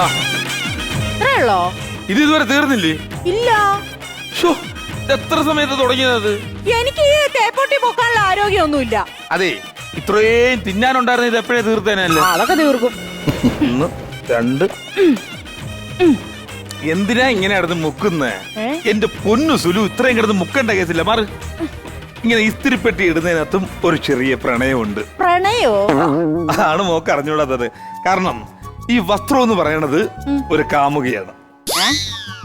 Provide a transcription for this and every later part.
ആ. ഇത്രേ ഉള്ളോ ഇത് ഇതുവരെ തീർന്നില്ലേ? ഇല്ല. ഷോ എത്ര സമയത്ത് തുടങ്ങിയത് എനിക്ക് ഈ തേപ്പൊട്ടി പൊക്കാനുള്ള ആരോഗ്യമൊന്നുമില്ല. അതെ ഇത്രയും തിന്നാനുണ്ടായിരുന്ന ഇത് എപ്പോഴേ തീർത്തേനല്ലേ? ആ, അതൊക്കെ തീർക്കും. ഒന്ന് രണ്ട്. എന്തിനാ ഇങ്ങനെ കിടന്ന് മുക്കുന്നേ? ഏ? എന്റെ പൊന്നു സുലു ഇത്രയും കിടന്ന് മുക്കണ്ട കേസില്ല. മാറ്. ഇങ്ങനെ ഇസ്തിരിപ്പെട്ടി ഇടുന്നതിനകത്തും ഒരു ചെറിയ പ്രണയമുണ്ട്. പ്രണയോ? അതാണ് മോക്ക് അറിഞ്ഞോളാത്തത് കാരണം ഈ വസ്ത്രം എന്ന് പറയണത് ഒരു കാമുകയാണ്.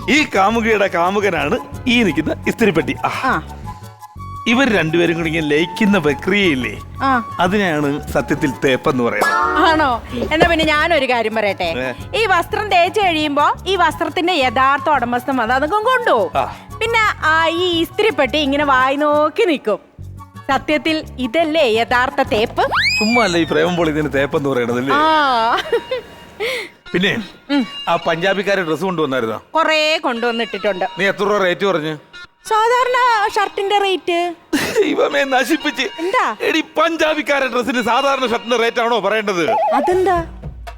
ഈ കാമുകയുടെ കാമുകനാണ് ഈ നിൽക്കുന്ന ഇസ്തിരിപ്പെട്ടി. ആ, ഇവർ രണ്ടുപേരും കൂടി ഇങ്ങനെ ലയിക്കുന്ന പ്രക്രിയയില്ലേ? അതിനാണ് സത്യത്തിൽ തേപ്പെന്ന് പറയുന്നത്. ആണോ? എന്നാ പിന്നെ ഞാനൊരു കാര്യം പറയട്ടെ. ഈ വസ്ത്രം തേച്ച് കഴിയുമ്പോ ഈ വസ്ത്രത്തിന്റെ യഥാർത്ഥ ഉടമസ്ഥം വന്ന് അതൊക്കെ കൊണ്ടുപോകും പിന്നെ ആ ഈ ഇസ്തിരിപ്പെട്ടി ഇങ്ങനെ വായി നോക്കി നിൽക്കും. സത്യത്തിൽ ഇതല്ലേ യഥാർത്ഥ തേപ്പ്? ചുമ്മാ അല്ല ഈ പ്രേമം പോലെ ഇതിന് തേപ്പെന്ന് പറയണതല്ലേ പിന്നെ ആ പഞ്ചാബിക്കാരെ ഡ്രസ് കൊണ്ടുവന്നായിരുന്നോ? കൊറേ കൊണ്ടുവന്നിട്ടിട്ടുണ്ട്. നീ എത്ര രൂപ റേറ്റ് പറഞ്ഞു സാധാരണ ഷർട്ടിന്റെ റേറ്റ് ദൈവമേ നശിപ്പിച്ച്. എന്താ? എടി പഞ്ചാബിക്കാരൻ ഡ്രസ്സിന് സാധാരണ ഷർട്ടിന്റെ റേറ്റ് ആണോ പറയേണ്ടത്? അതെന്താ?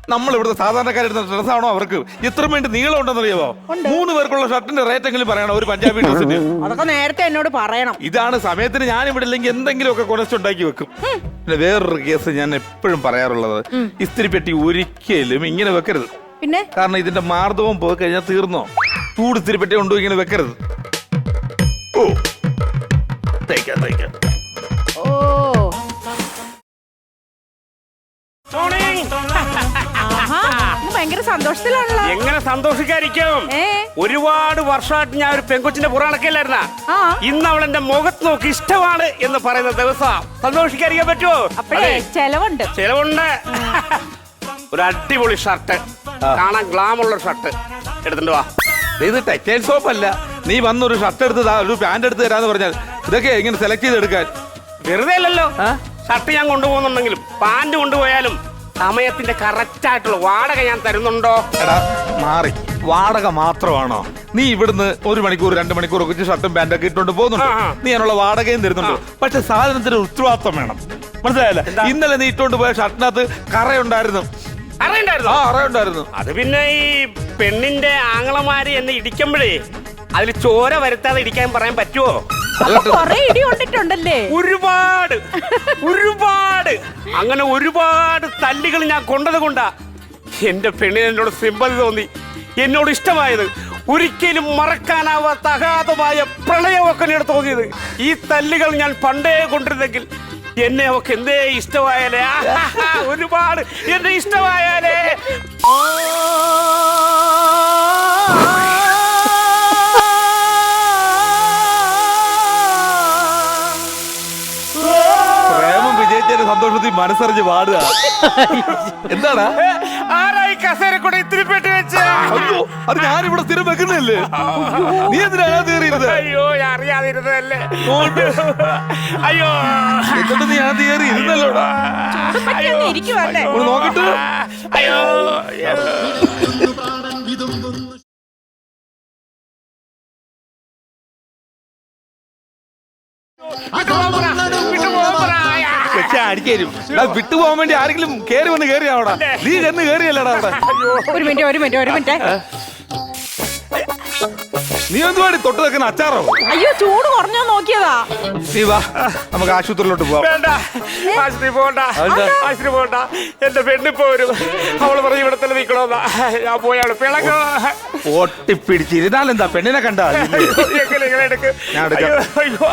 നമ്മൾ ഇവിടുത്തെ സാധാരണക്കാരുടെ ഡ്രസ്സാണോ അവർക്ക്? ഇത്ര വേണ്ടി നീളം ഉണ്ടെന്നറിയാമോ മൂന്ന് പേർക്കുള്ള ഷർട്ടിന്റെ റേറ്റ് എങ്കിലും പറയണം ഒരു പഞ്ചാബി ഡ്രസ്സിന്. അതൊക്കെ നേരത്തെ എന്നോട് പറയണം. ഇതാണ് സമയത്തിന് ഞാൻ ഇവിടെ ഇല്ലെങ്കിൽ എന്തെങ്കിലുമൊക്കെ ഉണ്ടാക്കി വെക്കും. പിന്നെ വേറൊരു കേസ് ഞാൻ എപ്പോഴും പറയാറുള്ളത് ഇസ്തിരിപ്പെട്ടി ഒരിക്കലും ഇങ്ങനെ വെക്കരുത്. പിന്നെ? കാരണം ഇതിന്റെ മാർദ്ദവം പോയി കഴിഞ്ഞാൽ തീർന്നോ? ചൂട് ഇസ്തിരിപ്പെട്ടി കൊണ്ടു ഇങ്ങനെ വെക്കരുത്. ഓ. തയ്ക്കാം തയ്ക്കാം ഓ. ഭയങ്കര സന്തോഷത്തിലാണല്ലോ. എങ്ങനെ സന്തോഷിക്കാതിരിക്കും ഒരുപാട് വർഷമായിട്ട് ഞാൻ ഒരു പെങ്കൊച്ചിന്റെ പുറണക്കല്ലായിരുന്ന ആ. ഇന്ന് അവൾ എന്റെ മുഖത്ത് നോക്കി ഇഷ്ടമാണ് എന്ന് പറയുന്ന ദിവസം സന്തോഷിക്കാതിരിക്കാൻ പറ്റുമോ? ചെലവുണ്ട്. ചെലവുണ്ട്. ഒരു അടിപൊളി ഷർട്ട്. കാണാൻ ഗ്ലാമുള്ള ഷർട്ട്. എടുത്തിട്ട് വാ. ഇത് ടെക്സ്റ്റൈൽ ഷോപ്പ് അല്ല. നീ വന്നൊരു ഷർട്ട് എടുത്ത് താ, ഒരു പാന്റ് എടുത്ത് തരാന്ന് പറഞ്ഞാൽ ഇതൊക്കെ എങ്ങനെ സെലക്ട് ചെയ്ത് എടുക്കാൻ വെറുതെ അല്ലല്ലോ. ഷർട്ട് ഞാൻ കൊണ്ടുപോകുന്നുണ്ടെങ്കിലും പാന്റ് കൊണ്ടുപോയാലും സമയത്തിന്റെ കറക്റ്റ് ആയിട്ടുള്ള വാടക ഞാൻ തരുന്നുണ്ടോ? എടാ മാറി. വാടക മാത്രമാണോ? നീ ഇവിടുന്ന് ഒരു മണിക്കൂർ രണ്ട് മണിക്കൂർ ഒക്കെ ഷർട്ടും പാന്റും ഒക്കെ ഇട്ടുകൊണ്ട് പോകുന്നുണ്ട്. ആ, ആ. നീ അതിനുള്ള വാടകയും തരുന്നുണ്ട്. പക്ഷെ സാധനത്തിന് ഉത്തരവാദിത്വം വേണം. മനസ്സിലായല്ലേ? ഇന്നലെ നീ ഇട്ടുകൊണ്ട് പോയ ഷർട്ടിനകത്ത് കറയുണ്ടായിരുന്നു. ആ അറിയണ്ടായിരുന്നോ. അത് പിന്നെ ഈ പെണ്ണിന്റെ ആങ്ങളമാര് എന്നെ ഇടിക്കുമ്പോഴേ അതിൽ ചോര വരുത്താതെ ഇടിക്കാൻ പറയാൻ പറ്റുമോ കൊറേ ഇടി കൊണ്ടിട്ടുണ്ടല്ലേ? ഒരുപാട് ഒരുപാട്. അങ്ങനെ ഒരുപാട് തല്ലുകൾ ഞാൻ കൊണ്ടത് കൊണ്ടാ എന്റെ പെണ്ണിന് എന്നോട് സിമ്പതി തോന്നി. എന്നോട് ഇഷ്ടമായത് ഒരിക്കലും മറക്കാനാവാത്ത അഗാധമായ പ്രളയമൊക്കെ എന്നോട് തോന്നിയത്. ഈ തല്ലുകൾ ഞാൻ പണ്ടേ കൊണ്ടിരുന്നെങ്കിൽ എന്നെ ഒക്കെ എന്തേ ഇഷ്ടമായാലേ? ആഹാ, ഒരുപാട് എന്നെ ഇഷ്ടമായാലേ? പ്രേമം വിജയിച്ചതിന്റെ സന്തോഷത്തിൽ മനസ്സറിഞ്ഞ് പാടുക എന്താണ്? ആരായി കസേര കൂടെ ഇത്തിരി പെട്ടി വെച്ച്? അയ്യോ അത് ഞാനിവിടെ സ്ഥിരം വെക്കുന്നല്ലേ നീ എന്തിനാ തീറിയിരുന്നത് അയ്യോ അറിയാതിരുന്നതല്ലേ? അയ്യോ. എന്നിട്ട് നീ ആ തീറി ഇരുന്നല്ലോടാ നോക്കട്ടെ. അയ്യോ. അടിക്കരും. വിട്ടു പോകാൻ വേണ്ടി ആരെങ്കിലും കേറി വന്ന് കേറിയാവടാ നീ ചെന്ന് കേറിയല്ലടാ അവിടെ. ഒരു മിനിറ്റ് ഒരു മിനിറ്റ് ഒരു മിനിറ്റ്. നീ എന്തുവാടി തൊട്ട് നിൽക്കുന്ന അച്ചാറോ? അയ്യോ ചൂട് കുറഞ്ഞോ നോക്കിയതാ. നീ വാ നമുക്ക് ആശുപത്രിയിലോട്ട് പോവാം. വേണ്ട ആശുപത്രി പോകണ്ട അതെന്താ? ആശുപത്രി പോകണ്ട എന്റെ പെണ്ണിപ്പോ വരും. അവൾ പറഞ്ഞു ഇവിടെ തന്നെ നിക്കണോന്നാ. ഞാൻ പോയി അവൾ പിളക്കോ ഒട്ടിപ്പിടിച്ചിരുന്നാലെന്താ പെണ്ണിനെ കണ്ടാ? എങ്ങനെ ഇങ്ങനെ എടുക്ക്? ഞാൻ എടുക്കാം. അയ്യോ അയ്യോ.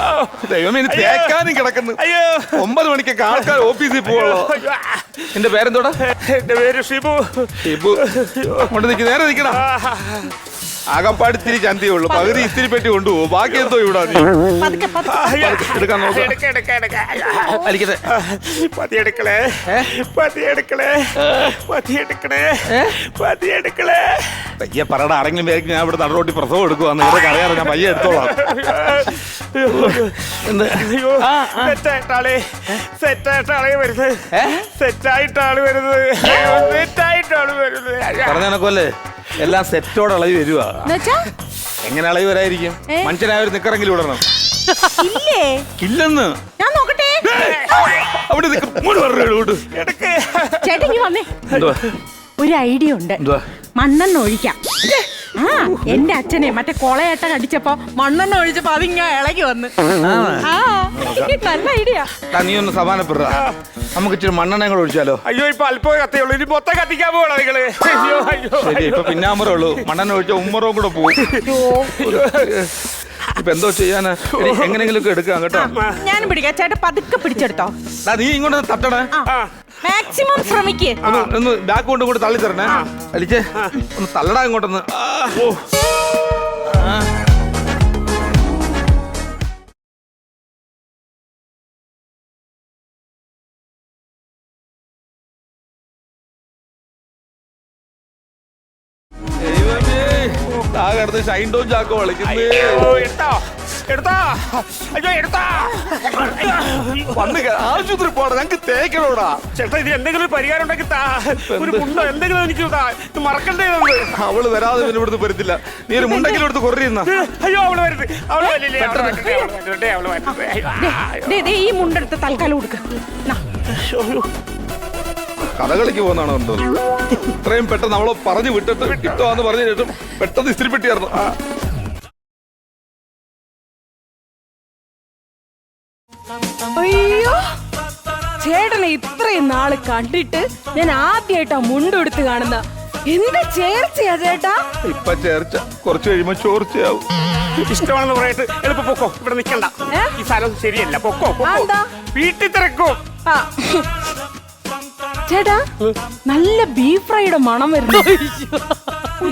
ദൈവം ഇനി തേക്കാനും കിടക്കുന്നു. അയ്യോ. ഒമ്പത് മണിക്കൊക്കെ ആൾക്കാർ ഓഫീസിൽ പോവുള്ളോ അയ്യോ. എന്റെ പേരെന്തോടാ? എന്റെ പേര് ഷിബു. ഷിബു. അങ്ങോട്ട് നിക്ക് നേരെ നിക്കടാ. ആകപ്പാട് ഇത്തിരി ചന്തയേ ഉള്ളൂ പകുതി ഇത്തിരി പെട്ടി കൊണ്ടുപോകും. ബാക്കി എന്തോ ഇവിടെ പയ്യ പറയണ. എടുക്കാൻ പതിയെടുക്കളേ പതിയെടുക്കളേ പതിയെടുക്കളേ പയ്യെ പറയട ആരെങ്കിലും പേർക്ക് ഞാൻ ഇവിടെ നടുറോട്ടി പ്രസവം എടുക്കുവാന്ന്. ഇവിടെ കറിയാറ് ഞാൻ പയ്യ എടുത്തോളാം. സെറ്റായിട്ടാളെ സെറ്റായിട്ടാളെ വരുന്നത്. സെറ്റായിട്ടാണ് വരുന്നത്. സെറ്റായിട്ടാണ് വരുന്നത്. പറഞ്ഞ കണക്കല്ലേ? എല്ലാം സെറ്റോടെ ഇളകി വരുവാ. എങ്ങനെ വരായിരിക്കും മനുഷ്യനായ ഒരു നിക്കറെങ്കിലും ഇടണം. ഇല്ലേ? ഇല്ലെന്ന്. ഞാൻ നോക്കട്ടെ. അവിടെ ചേട്ടൻ വന്നേ. ഒരു ഐഡിയ ഉണ്ട്. മണ്ണെണ്ണ ഒഴിക്കാം. ആ എന്റെ അച്ഛനെ മറ്റേ കൊളയേട്ടൻ അടിച്ചപ്പോ മണ്ണെണ്ണ ഒഴിച്ചപ്പോ അതിങ്ങ ഇളകി വന്ന്. ആ നല്ല ഐഡിയ ടാ, നീ ഒന്ന് സമാനപ്പെടുക നമുക്ക് ഇച്ചിരി മണ്ണെണ്ണ കൂടെ ഒഴിച്ചാലോ? അയ്യോ ഇപ്പൊ അല്പം കത്തിയുള്ളൂ. ഇനി മൊത്തം കത്തിക്കാൻ പോകണം നിങ്ങൾ അയ്യോ അയ്യോ. ശരി ഇപ്പൊ പിന്നാമ്പറേ ഉള്ളൂ. മണ്ണെണ്ണ ഒഴിച്ച ഉമ്മറവും കൂടെ പോകും ഇപ്പൊ എന്തോ ചെയ്യാനാ? എടി, എങ്ങനെയെങ്കിലും ഒക്കെ എടുക്കാം കേട്ടോ. ഞാൻ പിടിക്കാം. ചേട്ടാ പതുക്കെ പിടിച്ചെടുത്തോ. ടാ, നീ ഇങ്ങോട്ട് തട്ടണേ. ആ. മാക്സിമം ശ്രമിക്ക്. ഒന്ന് ഒന്ന് ബാക്ക് കൊണ്ട് കൂടെ തള്ളി തരണേ അടിച്ചേ ഒന്ന് തള്ളടാ ഇങ്ങോട്ടൊന്ന്. ഓ. ദൈവമേ, കിടന്ന് ഷൈൻ ടോൺ ചാക്കോ എടുത്തോ അയ്യോ എടുത്തോ. വന്ന് ആശുപത്രി പോടാ ഞങ്ങക്ക് തേക്കണോടാ. ചേട്ടാ ഇത് എന്തെങ്കിലും പരിഹാരം ഉണ്ടാക്കി താ. ഒരു മുണ്ട എന്തെങ്കിലും എനിക്ക് താ. ഇത് മറക്കണ്ടേ. അവൾ വരാതെ പിന്നെ ഇവിടുത്തെ വരുത്തില്ല. നീ ഒരു മുണ്ടെങ്കിലും എടുത്ത് കുറയുന്ന അയ്യോ അവൾ വരുത് അവൾ വരില്ലേ ഈ മുണ്ടെടുത്ത് തൽക്കാലം കൊടുക്ക കഥകളിക്ക് പോകുന്നതാണ് കണ്ടത്. ഇത്രയും പെട്ടെന്ന് അവളെ പറഞ്ഞു വിട്ടിട്ട് കിട്ടുവാന്ന് പറഞ്ഞു ശേഷം പെട്ടെന്ന് ഇസ്തിരി പെട്ടിയായിരുന്നു. അയ്യോ ചേട്ടനെ ഇത്രയും നാൾ കണ്ടിട്ട് ഞാൻ ആദ്യമായിട്ടാ മുണ്ടെടുത്ത് കാണുന്ന എന്ത് ചേർച്ചയാ ചേട്ടാ? ഇപ്പൊ ചേർച്ച കുറച്ച് കഴിയുമ്പോ ചോർച്ചയാവും. ഇഷ്ടമാണെന്ന് പറയിട്ട് എളുപ്പം പൊക്കോ. ഇവിടെ നിക്കണ്ട. ഈ സ്ഥലം ശരിയല്ല. പൊക്കോ പൊക്കോ? വീട്ടിൽ തിരക്കും. ചേട്ടാ നല്ല ബീഫ് ഫ്രൈയുടെ മണം വരുന്നു.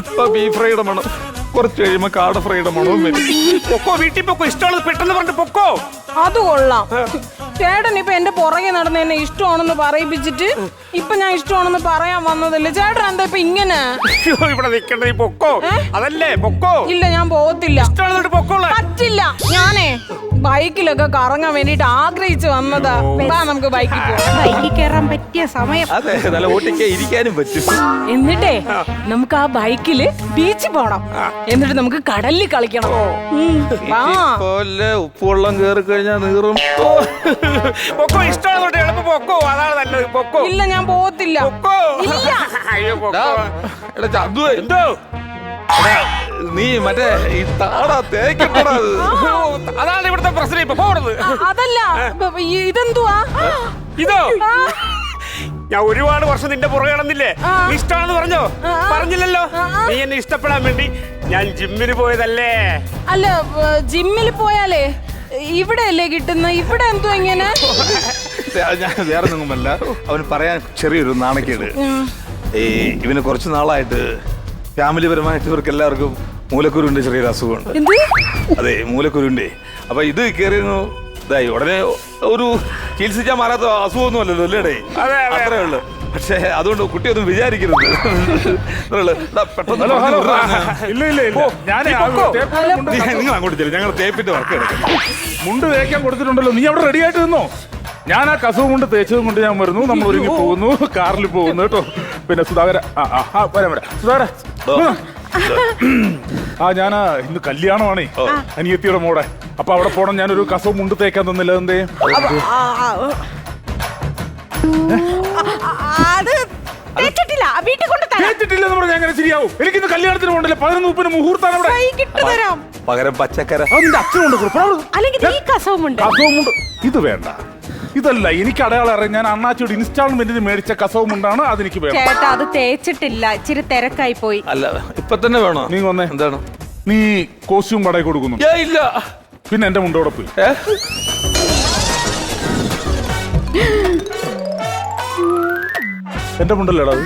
ഇപ്പൊ ബീഫ് ഫ്രൈയുടെ മണം. കുറച്ച് കഴിയുമ്പോ കാട ഫ്രൈയുടെ മണവും വരും. പൊക്കോ വീട്ടിൽ പൊക്കോ ഇഷ്ടമുള്ളത് പെട്ടെന്ന് പറഞ്ഞിട്ട് പൊക്കോ. അത് കൊള്ളാം. ചേട്ടൻ ഇപ്പൊ എന്റെ പുറകെ നടന്ന് എന്നെ ഇഷ്ടമാണെന്ന് പറയിപ്പിച്ചിട്ട് ഇപ്പൊ ഞാൻ ഇഷ്ടമാണെന്ന് പറയാൻ വന്നതല്ലേ? ചേട്ടൻ എന്താ ഇപ്പൊ ഇങ്ങനെ? അയ്യോ, ഇവിടെ നിക്കണ്ട പൊക്കോ. അതല്ലേ പൊക്കോ. ഇല്ല ഞാൻ പോകത്തില്ല. ഇഷ്ടമുള്ളത് പൊക്കോളെ പറ്റില്ല. ഞാനേ ബൈക്കിലൊക്കെ കറങ്ങാൻ വേണ്ടിട്ട് ആഗ്രഹിച്ചു വന്നതാ. വാ നമുക്ക് ബൈക്കിൽ പോവാം. ബൈക്കിൽ കയറാൻ പറ്റിയ സമയം. അതെ നല്ല ഓട്ടിക്കാൻ ഇരിക്കാനും പറ്റും. എന്നിട്ടേ നമുക്ക് ആ ബൈക്കിൽ ബീച്ചിൽ പോണം. എന്നിട്ട് നമുക്ക് കടലിൽ കളിക്കണം. ഉം, വാ. പോലെ ഉപ്പുവെള്ളം കേറി കഴിഞ്ഞാൽ നീറും. പൊക്കോ ഇഷ്ടമുള്ളത് എളുപ്പം പൊക്കോ. അതാണ് നല്ലത്. പൊക്കോ. ഇല്ല ഞാൻ പോകത്തില്ല പൊക്കോ. ഇല്ല. അയ്യോ ഡാ, പൊക്കോ എടാ ചന്തു എന്തോ? നീ മറ്റേ ഈ താടാ തേക്കട്ടടാ. അതാണ് ഇവിടുത്തെ പ്രശ്നം ഇപ്പൊ. പോണത് അതല്ല. ഇതെന്തുവാ? ഇതോ? ഞാൻ ഒരുപാട് വർഷം നിന്റെ പുറകെ നടന്നില്ലേ? ഇഷ്ടമാണെന്ന് പറഞ്ഞോ. പറഞ്ഞില്ലല്ലോ. നീ എന്നെ ഇഷ്ടപ്പെടാൻ വേണ്ടി ഞാൻ ജിമ്മിൽ പോയതല്ലേ? അല്ല ജിമ്മിൽ പോയാലേ ഇവിടെ അല്ലേ കിട്ടുന്ന? ഇവിടെ എന്തോ ഇങ്ങനെ? ഞാൻ വേറെ ഒന്നുമല്ല അവന് പറയാൻ ചെറിയൊരു നാണക്കേട്. ഈ ഇവന് കുറച്ച് നാളായിട്ട് ഫാമിലി പരമായിട്ട് ഇവർക്ക് എല്ലാവർക്കും മൂലക്കുരുണ്ട് ചെറിയൊരു അസുഖമുണ്ട്. എന്ത്? അതെ മൂലക്കുരുണ്ടേ അപ്പൊ ഇത് കയറി ഇതായി. ഉടനെ ഒരു ചികിത്സിക്കാൻ മാറാത്ത അസുഖമൊന്നും അല്ലല്ലോ അല്ലേടേ അതെ, അതെ. അത്രേ ഉള്ളു. പക്ഷേ അതുകൊണ്ട് കുട്ടിയൊന്നും വിചാരിക്കരുത്. അത്രേ ഉള്ളൂ. പെട്ടെന്ന് ഹലോ ഹലോ. ഇല്ല ഇല്ല ഇല്ല. ഞാൻ നീ പൊക്കോ. നിങ്ങൾ അങ്ങോട്ട് ചെല്ലും. ഞങ്ങൾ തേപ്പിന്റെ വർക്ക് എടുക്കും മുണ്ട് തേക്കാൻ കൊടുത്തിട്ടുണ്ടല്ലോ. നീ അവിടെ റെഡി ആയിട്ട് നിന്നോ? ഞാൻ ആ കസവും കൊണ്ട് തേച്ചതും കൊണ്ട് ഞാൻ വരുന്നു. നമ്മൾ ഒരുങ്ങി പോകുന്നു. കാറിൽ പോകുന്നു കേട്ടോ. പിന്നെ സുധാകര ആ ആ, ആ വരാം വരാം. സുധാകര. ആ ഞാൻ ഇന്ന് കല്യാണമാണേ. അനിയത്തിയുടെ മോടെ. അപ്പൊ അവിടെ പോണം ഞാനൊരു കസവ് മുണ്ട് തേക്കാൻ തന്നില്ല എന്തേ? അത് വീട്ടിൽ കൊണ്ട് തരാം. തേച്ചിട്ടില്ലെന്ന് പറഞ്ഞാൽ എങ്ങനെ ശരിയാവും. എനിക്കിന്ന് കല്യാണത്തിന് പോകണ്ടല്ലേ. പതിനൊന്ന് മുപ്പിന് മുഹൂർത്താണ് അവിടെ വൈകിട്ട് തരാം. പകരം പച്ചക്കര അതിന്റെ അച്ഛനുണ്ട് കൊടുക്കും അല്ലെങ്കിൽ ഈ കസവുമുണ്ട്. കസവുമുണ്ട്. ഇത് വേണ്ട. ഇതല്ല എനിക്ക് അടയാളം അറിയാം. ഞാൻ അണ്ണാച്ചിയുടെ ഇൻസ്റ്റാൾമെന്റിന് മേടിച്ച കസവും ഉണ്ടാണ് അതെനിക്ക് വേണം. ചേട്ടാ അത് തേച്ചിട്ടില്ല. ഇച്ചിരി തിരക്കായി പോയി. അല്ല ഇപ്പൊ തന്നെ വേണോ? നീ വന്നേ. എന്താണ്? നീ കോസ്റ്റ്യൂം കടയിൽ കൊടുക്കുന്നു. ഏ ഇല്ല. പിന്നെ എന്റെ മുണ്ടോടെ പോയി. ഏ? എന്റെ മുണ്ടല്ലേടാ അത്?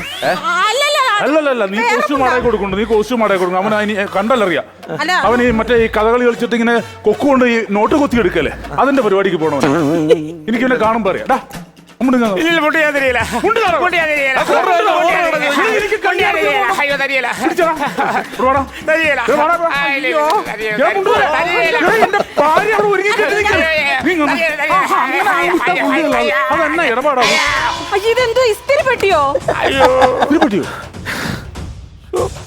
അല്ലല്ല നീ കോസ്റ്റ്യൂം അടയെ കൊടുക്കുന്നു നീ കോസ്റ്റ്യൂം അടയെ കൊടുക്കും അവൻ അതിന് കണ്ടല്ലറിയാം അല്ല. അവൻ ഈ മറ്റേ ഈ കഥകളി കളിച്ചിട്ട് ഇങ്ങനെ കൊക്കു കൊണ്ട് ഈ നോട്ട് കൊത്തി എടുക്കല്ലേ അതിന്റെ പരിപാടിക്ക് പോണോ എനിക്ക് ഇവനെ കാണുമ്പോ അറിയാം ഡാ, ഇങ്ങ് തരികയില്ല തരികയില്ല. ആ. എനിക്ക് തരികയില്ല. അയ്യോ തരികയില്ല. പിടിച്ചോടാ. ഇവിടെ വാടാ. തരികയില്ല. ഇവിടെ വാടാ, വാടാ. ആ, ഇല്ല, അയ്യോ. തരികയില്ല. ഞാൻ മുണ്ട് തരാം. തരികയില്ല. ഏയ്, എന്റെ ഭാര്യ അവിടെ ഒരുങ്ങി കെട്ടിയിരിക്കുകയാണ്. നീ ഇങ്ങ് വന്നോ. ആഹാ, അങ്ങനെ ആൺകുട്ടി കൊണ്ടുവരുന്നത്. അതെന്നാ ഇടപാടാവും അയ്യോ, ഇതെന്തോ ഇസ്തിരി പെട്ടിയോ ഇതിനെ പറ്റിയോ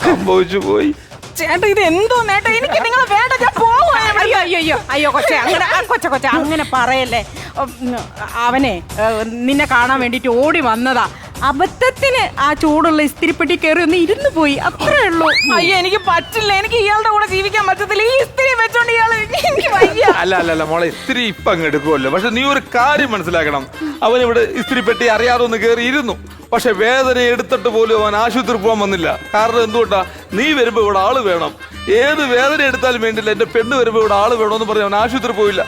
സംഭവിച്ചു പോയി. ചേട്ടാ ഇത് എന്തോ നേട്ടാ? എനിക്ക് നിങ്ങളെ വേണ്ട ഞാൻ പോവാ. അയ്യോ അയ്യോ അയ്യോ. അയ്യോ കൊച്ചെ അങ്ങനെ ആ, കൊച്ചെ കൊച്ചെ അങ്ങനെ പറയല്ലേ. ഉം, അവനെ ഏ, നിന്നെ കാണാൻ വേണ്ടിട്ട് ഓടി വന്നതാ. അബദ്ധത്തിന് ആ ചൂടുള്ള ഇസ്തിരിപ്പെട്ടി കയറി ഒന്ന് ഇരുന്നു പോയി. അത്രേ ഉള്ളൂ. അയ്യോ എനിക്ക് പറ്റില്ല. എനിക്ക് ഇയാളുടെ കൂടെ ജീവിക്കാൻ പറ്റത്തില്ല. ഈ ഇസ്തിരി വെച്ചോണ്ട് ഇയാൾ എനിക്ക് വയ്യ. അല്ല അല്ല അല്ല മോളെ ഇസ്തിരി ഇപ്പൊ അങ്ങ് എടുക്കുമല്ലോ പക്ഷെ നീ ഒരു കാര്യം മനസ്സിലാക്കണം. അവൻ ഇവിടെ ഇസ്തിരി പെട്ടി അറിയാതെ ഒന്ന് കയറി ഇരുന്നു. പക്ഷെ വേദന എടുത്തിട്ട് പോലും അവൻ ആശുപത്രി പോകാൻ വന്നില്ല. കാരണം എന്തുകൊണ്ടാ? നീ വരുമ്പോ ഇവിടെ ആൾ വേണം. ഏത് വേദന എടുത്താലും വേണ്ടില്ല. എന്റെ പെണ്ണ് വരുമ്പോ ഇവിടെ ആൾ വേണമെന്ന് പറഞ്ഞു അവൻ ആശുപത്രി പോയില്ല.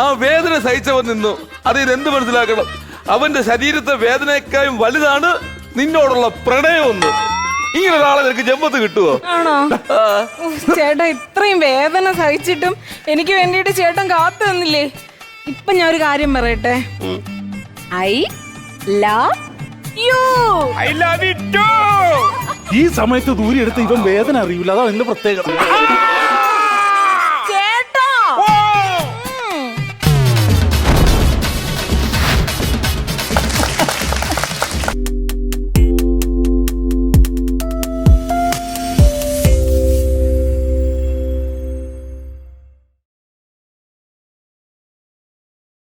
ആ വേദന സഹിച്ചവൻ നിന്നു. അത് ഇത് എന്ത് മനസ്സിലാക്കണം? അവന്റെ ശരീരത്തെ വേദനയെക്കാളും വലുതാണ് നിന്നോടുള്ള പ്രണയമൊന്ന്. ഇങ്ങനെ ഒരാളെ നിനക്ക് ജമ്പത്ത് കിട്ടുമോ ആണോ? ചേട്ടാ ഇത്രയും വേദന സഹിച്ചിട്ടും എനിക്ക് വേണ്ടിയിട്ട് ചേട്ടൻ കാത്തു തന്നില്ലേ ഇപ്പൊ ഞാൻ ഒരു കാര്യം പറയട്ടെ. I love you. I love you. Too ഈ സമയത്ത് ദൂരെ എടുത്ത് ഇവൻ വേദന അറിയില്ല. അതാണ് എന്റെ പ്രത്യേകത.